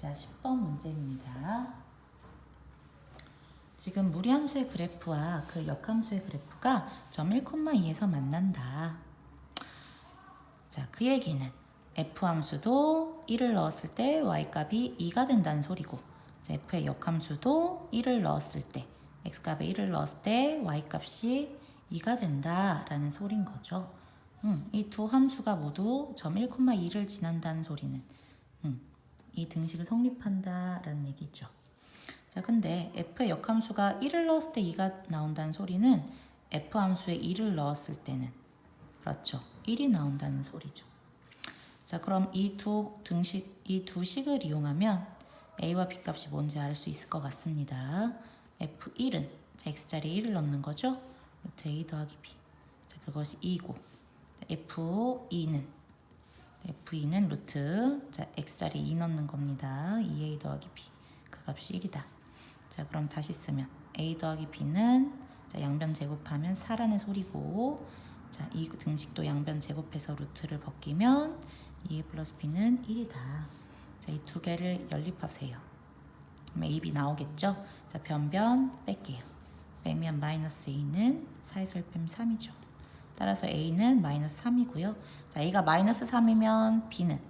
자, 10번 문제입니다. 지금 무리함수의 그래프와 그 역함수의 그래프가 점 1,2에서 만난다. 자, 그 얘기는 f 함수도 1을 넣었을 때 y 값이 2가 된다는 소리고 자, f의 역함수도 1을 넣었을 때 x 값에 1을 넣었을 때 y 값이 2가 된다라는 소린 거죠. 음, 이 두 함수가 모두 점 1,2를 지난다는 소리는 음, 이 등식을 성립한다라는 얘기죠. 자, 근데 f의 역함수가 1을 넣었을 때 2가 나온다는 소리는 f 함수에 2를 넣었을 때는 그렇죠. 1이 나온다는 소리죠. 자, 그럼 이 두 등식, 이 두 식을 이용하면 a와 b 값이 뭔지 알 수 있을 것 같습니다. f1은 자, x자리에 1을 넣는 거죠. 루트 a 더하기 b. 자, 그것이 2고 f2는 f2는 루트 자, x자리에 2 넣는 겁니다. 2a 더하기 b. 그 값이 1이다. 자, 그럼 다시 쓰면 a 더하기 b는 자, 양변 제곱하면 4라는 소리고 자, 이 등식도 양변 제곱해서 루트를 벗기면 2a 플러스 b는 1이다. 자, 이 두 개를 연립합세요. 그럼 a, b 나오겠죠? 자, 변변 뺄게요. 빼면 마이너스 a는 4에서 1 빼면 3이죠. 따라서 a는 마이너스 3이고요. 자, a가 마이너스 3이면 b는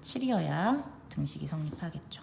7이어야 등식이 성립하겠죠.